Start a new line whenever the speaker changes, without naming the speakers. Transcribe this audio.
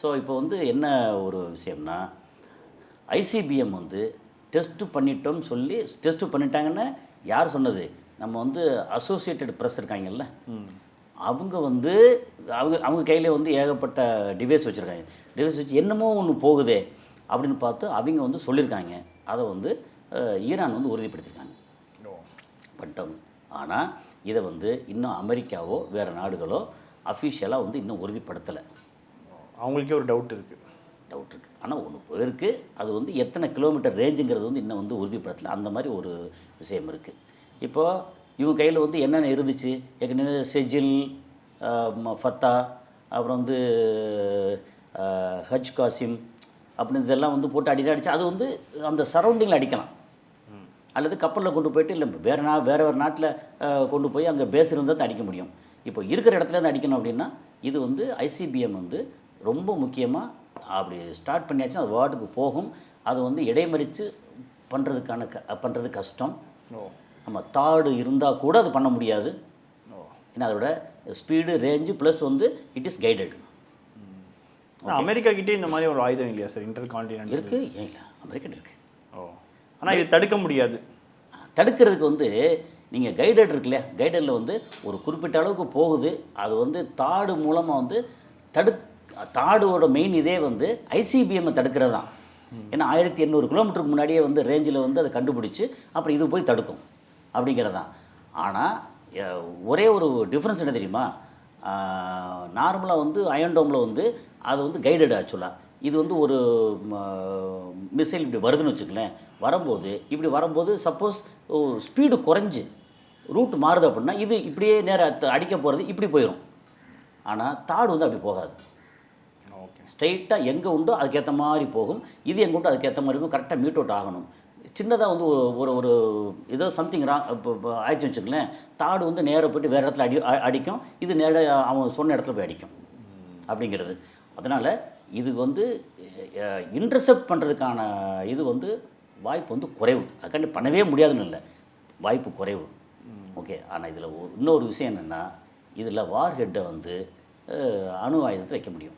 So இப்போ வந்து என்ன ஒரு விஷயம்னா ஐசிபிஎம் வந்து டெஸ்ட் பண்ணிட்டோம்னு சொல்லி டெஸ்ட் பண்ணிட்டாங்கன்னு யார் சொன்னது? நம்ம வந்து அசோசியேட்டட் ப்ரெஸ் இருக்காங்கல்ல. அவங்க வந்து அவங்க அவங்க கையில் வந்து ஏகப்பட்ட டிவைஸ் வச்சுருக்காங்க. டிவைஸ் வச்சு என்னமோ ஒன்று போகுதே அப்படின்னு பார்த்து அவங்க வந்து சொல்லியிருக்காங்க அதை வந்து ஈரான் வந்து உறுதிப்படுத்தியிருக்காங்க பண்ணிட்டாங்க ஆனால் இதை வந்து இன்னும் அமெரிக்காவோ வேறு நாடுகளோ அஃபிஷியலாக வந்து இன்னும் உறுதிப்படுத்தலை.
அவங்களுக்கே ஒரு டவுட் இருக்குது
டவுட் இருக்குது ஆனால் ஒன்று போயிருக்கு அது வந்து எத்தனை கிலோமீட்டர் ரேஞ்சுங்கிறது வந்து இன்னும் வந்து உறுதிப்படுத்தலை. அந்த மாதிரி ஒரு விஷயம் இருக்குது இப்போ இவங்க கையில் வந்து என்னென்ன இருந்துச்சு? ஏற்கனவே செஜில் ஃபத்தா அப்புறம் வந்து ஹஜ் காசிம் அப்படின்னு இதெல்லாம் வந்து போட்டு அடி அடிச்சு அது வந்து அந்த சரௌண்டிங்கில் அடிக்கலாம். அல்லது கப்பலில் கொண்டு போயிட்டு இல்லை வேறு நா வேறு வேறு நாட்டில் கொண்டு போய் அங்கே பேஸ் இருந்தால் தான் அடிக்க முடியும். இப்போ இருக்கிற இடத்துல இருந்து அடிக்கணும் அப்படின்னா இது வந்து ஐசிபிஎம் வந்து ரொம்ப முக்கியமாக அப்படி ஸ்டார்ட் பண்ணியாச்சுன்னா அது வார்டுக்கு போகும். அது வந்து இடைமறித்து பண்ணுறதுக்கான க பண்ணுறது கஷ்டம். நம்ம தாடு இருந்தால் கூட அது பண்ண முடியாது. ஏன்னா அதோட ஸ்பீடு ரேஞ்சு ப்ளஸ் வந்து இட் இஸ் கைடட்
அமெரிக்கா கிட்டே இந்த மாதிரி ஒரு ஆயுதம் இல்லையா சார்? இன்டர் கான்டினென்ட்
இருக்குது ஏன் இல்லை? அமெரிக்கன் இருக்குது
ஓ. ஆனால் இது தடுக்க முடியாது.
தடுக்கிறதுக்கு வந்து நீங்கள் கைடட் இருக்கு இல்லையா? கைடரில் வந்து ஒரு குறிப்பிட்ட அளவுக்கு போகுது. அது வந்து தாடு மூலமாக வந்து தடு தாடோட மெயின் இதே வந்து ஐசிபிஎம்மை தடுக்கிறது தான் ஏன்னா ஆயிரத்தி எண்ணூறு கிலோமீட்டருக்கு முன்னாடியே வந்து ரேஞ்சில் வந்து அதை கண்டுபிடிச்சி அப்புறம் இது போய் தடுக்கும் அப்படிங்கிறது தான் ஆனால் ஒரே ஒரு டிஃப்ரென்ஸ் என்ன தெரியுமா? நார்மலாக வந்து அயன்டோமில் வந்து அது வந்து கைடட் ஆக்சுவலாக இது வந்து ஒரு மிசைல் இப்படி வருதுன்னு வச்சுக்கலேன் வரும்போது இப்படி வரும்போது சப்போஸ் ஸ்பீடு குறைஞ்சி ரூட் மாறுது அப்படின்னா இது இப்படியே நேராக அடிக்க போகிறது இப்படி போயிடும் ஆனால் தாடு வந்து அப்படி போகாது.
ஓகே
ஸ்ட்ரைட்டாக எங்கே உண்டோ அதுக்கேற்ற மாதிரி போகும். இது எங்கே உண்டோ அதுக்கேற்ற மாதிரி இருக்கும் கரெக்டாக மீட் அவுட் ஆகணும். சின்னதாக வந்து ஒரு ஒரு ஏதோ சம்திங் ரா இப்போ ஆயிடுச்சு வச்சுக்கலேன் தாடு வந்து நேராக போயிட்டு வேறு இடத்துல அடி அடிக்கும். இது நேராக அவன் சொன்ன இடத்துல போய் அடிக்கும். அப்படிங்கிறது. அதனால் இது வந்து இன்டர்செப்ட் பண்ணுறதுக்கான இது வந்து வாய்ப்பு வந்து குறைவு. அதுக்காண்டி பண்ணவே முடியாதுன்னு இல்லை. வாய்ப்பு குறைவு. ஓகே ஆனால் இதில் இன்னொரு விஷயம் என்னென்னா இதில் வார் ஹெட்டை வந்து அணு ஆயுதத்தை வைக்க முடியும்.